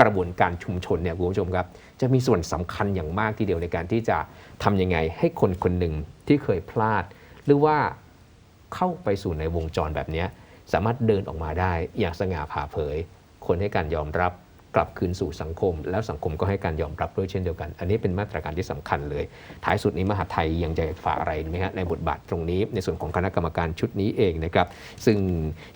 กระบวนการชุมชนเนี่ยคุณผู้ชมครับจะมีส่วนสำคัญอย่างมากทีเดียวในการที่จะทำยังไงให้คนคนหนึ่งที่เคยพลาด หรือว่าเข้าไปสู่ในวงจรแบบนี้ สามารถเดินออกมาได้อย่างสง่าผ่าเผย คนให้การยอมรับ กลับคืนสู่สังคม แล้วสังคมก็ให้การยอมรับด้วยเช่นเดียวกัน อันนี้เป็นมาตรการที่สำคัญเลย ท้ายสุดนี้มหาดไทยยังจะฝากอะไรไหมฮะในบทบาทตรงนี้ ในส่วนของคณะกรรมการชุดนี้เองนะครับซึ่ง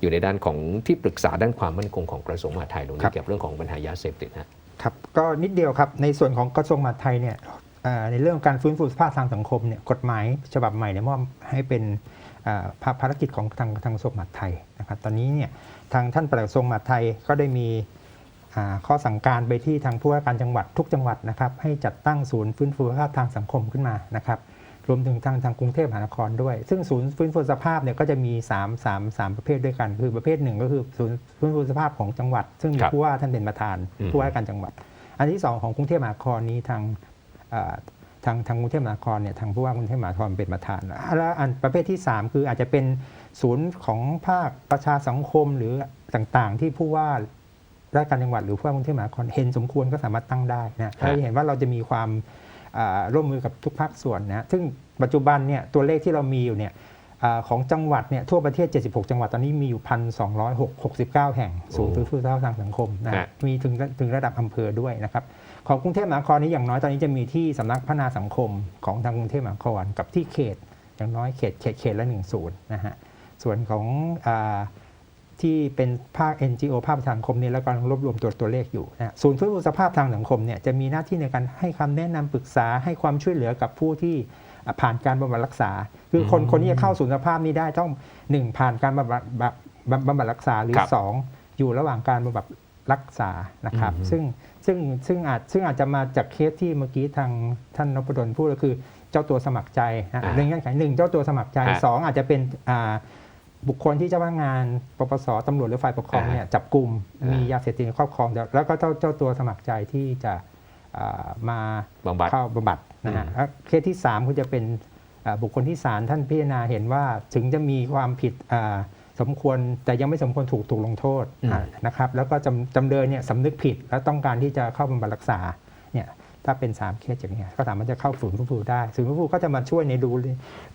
อยู่ในด้านของที่ปรึกษาด้านความมั่นคงของกระทรวงมหาดไทยตรงครันี้บเกี่ยวกับเรื่องของปัญหายาเสพติดฮะครับก็นิดเดียวครับในส่วนของกระทรวงมหาดไทยเนี่ยเอ่อในเรื่องการฟื้นฟูสภาพทางสังคมเนี่ยกฎหมายฉบับใหม่เนี่ยมอบให้เป็นเอ่อภาภารกิจของทางทางกระทรวงมหาดไทยนะครับตอนนี้เนี่ยทางท่านปลัดกระทรวงมหาดไทยก็ได้มีอ่า ข้อสั่งการไปที่ทางผู้ว่าการจังหวัดทุกจังหวัดนะครับให้จัดตั้งศูนย์ฟื้นฟูสภาพทางสังคมขึ้นมานะครับรวมถึงทางทางกรุงเทพมหานครด้วย ซึ่งศูนย์ฟื้นฟูสภาพเนี่ยก็จะมี 3 3 3 ประเภทด้วยกัน คือประเภทหนึ่งก็คือศูนย์ฟื้นฟูสภาพของจังหวัด ซึ่งมีครับผู้ว่าท่านเป็นประธานอืมผู้ว่าการจังหวัด อันที่สองของกรุงเทพมหานครนี้ทางเอ่อทางทางกรุงเทพมหานครเนี่ยทางผู้ว่ากรุงเทพมหานครเป็นประธานแล้วอันประเภทที่ 3 คืออาจจะเป็นศูนย์ของภาคประชาสังคมหรือต่างๆ ที่ผู้ว่า ราชการจังหวัดหรือผู้ว่ากรุงเทพมหานครเห็นสมควรก็สามารถตั้งได้นะเราจะเห็นว่าเราจะมีความอ่าร่วมมือกับทุกภาคส่วนนะซึ่งปัจจุบันเนี่ยตัวเลขที่เรามีอยู่เนี่ยอาของจังหวัดเนี่ยทั่วประเทศ 76 จังหวัดตอนนี้มีอยู่1,269 แห่งศูนย์ฟื้นฟูสภาพทางสังคมนะฮะมีถึงถึงระดับอำเภอด้วยนะครับของกรุงเทพมหานครนี้อย่างน้อยตอนนี้จะมีที่สำนักพัฒนาสังคมของทางกรุงเทพมหานครกับที่เขตอย่างน้อยเขตเขตเขตละหนึ่งศูนย์นะฮะส่วนของอา ที่เป็นภาค NGO ภาคประชาสังคมเนี่ยแล้วก็รวบรวมตัวตัวเลขอยู่นะฮะศูนย์ฟื้นฟูสภาพทางสังคมเนี่ยจะมีหน้าที่ในการให้คำแนะนำปรึกษาให้ความช่วยเหลือกับผู้ที่อะผ่านการบำบัดรักษา คือคนอืมคนที่จะเข้าศูนย์สภาพนี้ได้ต้องหนึ่งผ่านการบำบัดบำบำบำบัดรักษาหรือครับสองอยู่ระหว่างการบำบัดรักษานะครับอืมซึ่งซึ่งซึ่งอาจซึ่งอาจจะมาจากเคสที่เมื่อกี้ทางท่านนพดลพูดก็คือเจ้าตัวสมัครใจนะอ่าเรื่องเงื่อนไขหนึ่งเจ้าตัวสมัครใจอ่าสองอาจจะเป็นอ่า บุคคลที่เจ้าพนักงานปปสตำรวจหรือฝ่ายปกครองอ่าเนี่ยจับกลุ่มอ่ามีมียาเสพติดในครอบครองแล้วแล้วก็เจ้าเจ้าตัวสมัครใจที่จะอ่ามาบำบัดเข้าบำบัดนะฮะอืมแล้วเคสที่3ก็จะเป็นอ่าบุคคลที่ศาลท่านพิจารณาเห็นว่าถึงจะมีความผิดอ่าสมควรแต่ยังไม่สมควรถูกถูกลงโทษอืมอ่านะครับแล้วก็จำจำเลยเนี่ยสำนึกผิดแล้วต้องการที่จะเข้าบำบัดรักษาเนี่ย ถ้าเป็น 3 เคสอย่างเนี้ยก็สามารถจะเข้าศูนย์ฟื้นฟูได้ศูนย์ฟื้นฟูก็จะมาช่วยในดู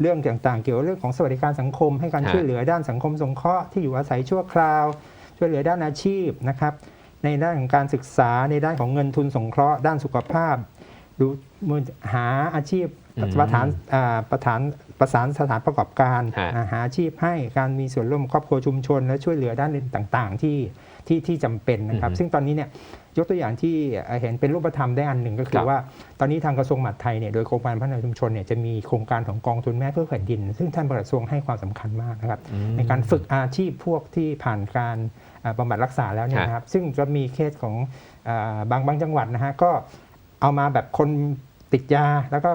เรื่องต่างๆ เกี่ยวกับเรื่องของสวัสดิการสังคม ให้การฮะช่วยเหลือด้านสังคมสงเคราะห์ที่อยู่อาศัยชั่วคราว ช่วยเหลือด้านอาชีพนะครับในด้านของการศึกษาในด้านของเงินทุนสงเคราะห์ด้านสุขภาพ ดูมือหาอาชีพอืมประธานอ่าประธานประสานสถานประกอบการฮะอ่าหาอาชีพให้การมีส่วนร่วมครอบครัวชุมชน และช่วยเหลือด้านต่าง ๆ ที่ ที่ที่จำเป็นนะครับ ซึ่งตอนนี้เนี่ยยกตัวอย่างที่เอ่อเห็นเป็นรูปธรรมได้อันหนึ่งก็คืครัอบว่า ตอนนี้ทางกระทรวงมหาดไทยเนี่ยโดยโครงการพัฒนาชุมชนเนี่ยจะมีโครงการของกองทุนแม่เพื่อแผ่นดิน ซึ่งท่านกระทรวงให้ความสำคัญมากนะครับ อืมในการฝึกอาชีพพวกที่ผ่านการอ่าบำบัดรักษาแล้วเนี่ยฮะนะครับ ซึ่งก็มีเคสของอาบางบางจังหวัดนะฮะก็เอามาแบบคนติดยาแล้วก็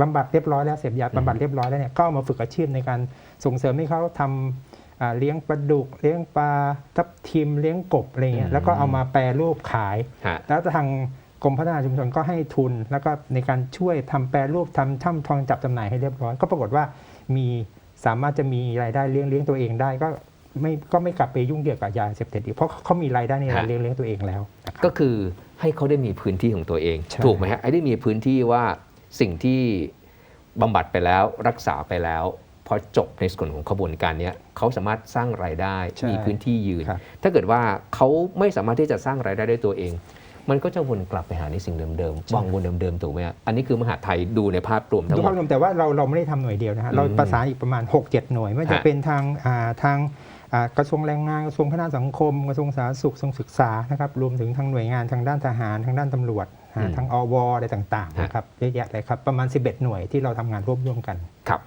บำบัดเรียบร้อยแล้วเสพยาบำบัดเรียบร้อยแล้วเนี่ยก็เอามาฝึกอาชีพในการส่งเสริมให้เขาทำอ่า เลี้ยงปลาดุก เลี้ยงปลาทับทิมเลี้ยงกบอะไรเงี้อืยมแล้วก็เอามาแปรรูปขายฮะแล้วทางกรมพัฒนาชุมชนก็ให้ทุน แล้วก็ในการช่วยทำแปรรูปทำช่ำทองจับจำหน่ายให้เรียบร้อย ก็ปรากฏว่ามีสามารถจะมีรายได้เลี้ยงเลี้ยงตัวเองได้ก็ไม่ก็ไม่กลับไปยุ่งเกี่ยวกับยาเสพติดอีกเพราะเขามีรายได้ในการฮะเลี้ยงเลี้ยงตัวเองแล้วนะครับก็คือให้เขาได้มีพื้นที่ของตัวเองใช่ถูกไหมฮะไอ้ได้มีพื้นที่ว่าสิ่งที่บำบัดไปแล้วรักษาไปแล้ว พอจบในส่วนของขบวนการเนี้ยเขาสามารถสร้างรายได้ใช่มีพื้นที่ยืนครับถ้าเกิดว่าเขาไม่สามารถที่จะสร้างรายได้ด้วยตัวเอง มันก็จะวนกลับไปหาในสิ่งเดิมๆวังวนเดิมๆถูกไหมฮะอันนี้คือมหาดไทยดูในภาพรวมทั้งดูหมภาดพรวมแต่ว่าเราเราไม่ได้ทำหน่วยเดียวนะฮะเราอืมประสานอีกประมาณ 6-7 หน่วยไม่ว่าจะฮะเป็นทางอ่าทางอ่ากระทรวงแรงงานกระทรวงพัฒนาสังคม กระทรวงสาธารณสุขกระทรวงศึกษานะครับรวมถึงทางหน่วยงานทางด้านทหารทางด้านตำรวจอ่าอืมทางอวอะไรต่างๆนะครับเยอะแยะเลยครับประมาณ 11 หน่วยที่เราทำงานร่วมร่วมกันครับ